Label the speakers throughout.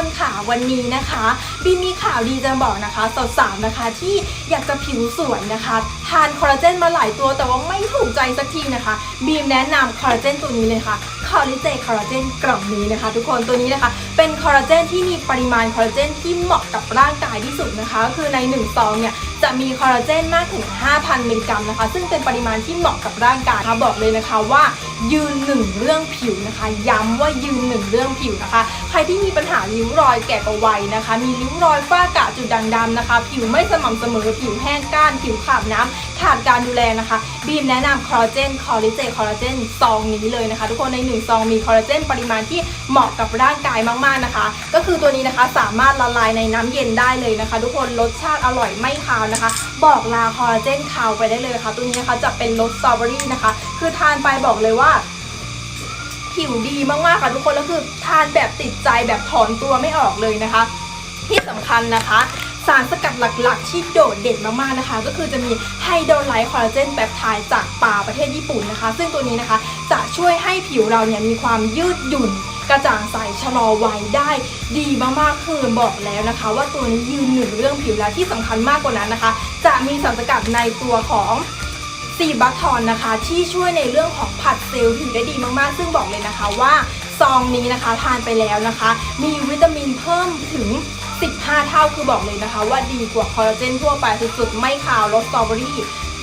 Speaker 1: คนค่ะวันนี้นะคะบีมมีข่าวดีจะบอกนะคะสาวๆนะคะที่อยากจะผิวสวยนะคะ ทานคอลลาเจนมาหลายตัวแต่ว่าไม่ถูกใจสักทีนะคะบีมแนะนำคอลลาเจนตัวนี้เลยค่ะคอลลิเจคอลลาเจนกล่องนี้นะคะ ทุกคนตัวนี้นะคะ เป็นคอลลาเจนที่มีปริมาณคอลลาเจนที่เหมาะกับร่างกายที่สุดนะคะก็คือใน1ซองเนี่ยจะมีคอลลาเจนมากถึง 5,000 มิลลิกรัมนะคะ ซึ่งเป็นปริมาณที่เหมาะกับร่างกายนะคะบอกเลยนะคะว่า ยืนหนึ่งเรื่องผิวนะคะ ย้ำว่ายืนหนึ่งเรื่องผิวนะคะ ใครที่มีปัญหาริ้วรอยแก่กว่าวัยนะคะ มีริ้วรอยฝ้ากระจุดด่างดำนะคะ ผิวไม่สม่ำเสมอผิวแห้งก้านผิวขาดน้ำขาดการดูแลนะคะ บีมแนะนำคอลลาเจนคอลลิเจคอลลาเจนซองนี้เลยนะคะ ทุกคนใน1ซองมีคอลลาเจนปริมาณที่เหมาะกับร่างกายมากๆนะคะ ก็คือตัวนี้นะคะสามารถละลายในน้ำเย็นได้เลยนะคะ ทุกคนรสชาติอร่อยไม่คาวนะคะ บอกลาคอลลาเจนคาวไปได้เลยค่ะ ตัวนี้นะคะจะเป็นรสสตรอเบอรี่นะคะ คือทานไปบอกเลยว่า ผิวดีมากๆค่ะทุกคนแล้วคือทานแบบติดใจแบบถอนตัวไม่ออกเลยนะคะ ที่สำคัญนะคะสารสกัดหลักๆ ที่โดดเด่นมากๆนะคะ ก็คือจะมีไฮโดรไลท์คอลลาเจนแปปไทด์จากป่าประเทศญี่ปุ่นนะคะ ซึ่งตัวนี้นะคะจะช่วยให้ผิวเราเนี่ยมีความยืดหยุ่นกระจ่างใสชะลอวัยได้ดีมากๆคือบอกแล้วนะคะ ว่าตัวนี้ยืนหนึ่งเรื่องผิวแล้วที่สำคัญมากกว่านั้นนะคะ จะมีสารสกัดในตัวของ ซีบัคทอนนะคะ ที่ช่วยในเรื่องของผัดเซลล์ผิวได้ดีมากๆ ซึ่งบอกเลยนะคะว่าซองนี้นะคะทานไปแล้วนะคะ มีวิตามินเพิ่มถึง 15 เท่าคือบอกเลยนะคะ ว่าดีกว่าคอลลาเจนทั่วไปสุดๆ ไม่ขาวรสสตรอเบอรี่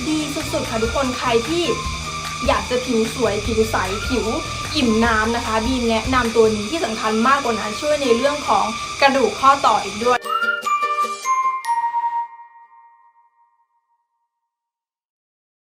Speaker 1: ดีสุดๆ ค่ะทุกคนใครที่อยากจะผิวสวยผิวใสผิวอิ่มน้ำนะคะ บีมแนะนำตัวนี้ที่สำคัญมากกว่านั้นช่วยในเรื่องของกระดูกข้อต่ออีกด้วย